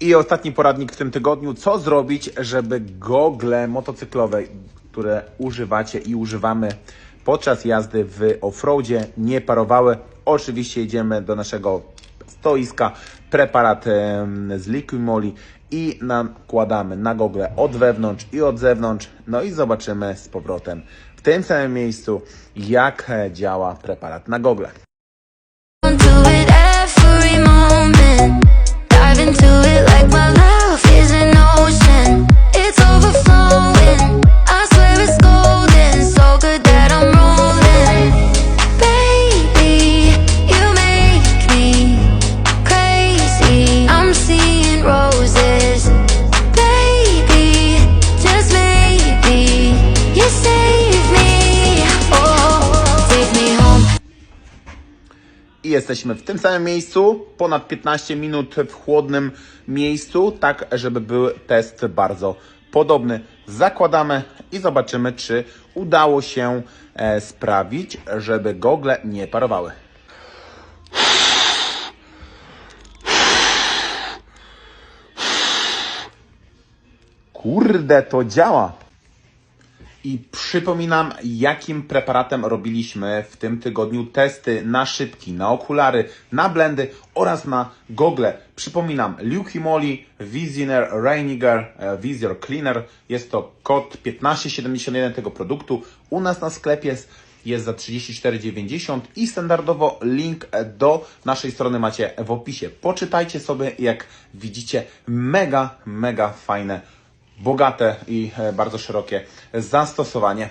I ostatni poradnik w tym tygodniu. Co zrobić, żeby gogle motocyklowe, które używacie i używamy podczas jazdy w offroadzie, nie parowały? Oczywiście idziemy do naszego stoiska, preparat z Liquimoli i nakładamy na gogle od wewnątrz i od zewnątrz. No i zobaczymy z powrotem w tym samym miejscu, jak e, działa preparat na gogle. I jesteśmy w tym samym miejscu, ponad 15 minut w chłodnym miejscu, tak żeby był test bardzo podobny. Zakładamy i zobaczymy, czy udało się e, sprawić, żeby gogle nie parowały. Kurde, to działa! I przypominam, jakim preparatem robiliśmy w tym tygodniu testy na szybki, na okulary, na blendy oraz na gogle. Przypominam, Liukimoli, Visioner, Reiniger, e, Visor Cleaner. Jest to kod 1571 tego produktu. U nas na sklepie jest, jest za 34,90 i standardowo link do naszej strony macie w opisie. Poczytajcie sobie, jak widzicie, mega, mega fajne bogate i e, bardzo szerokie zastosowanie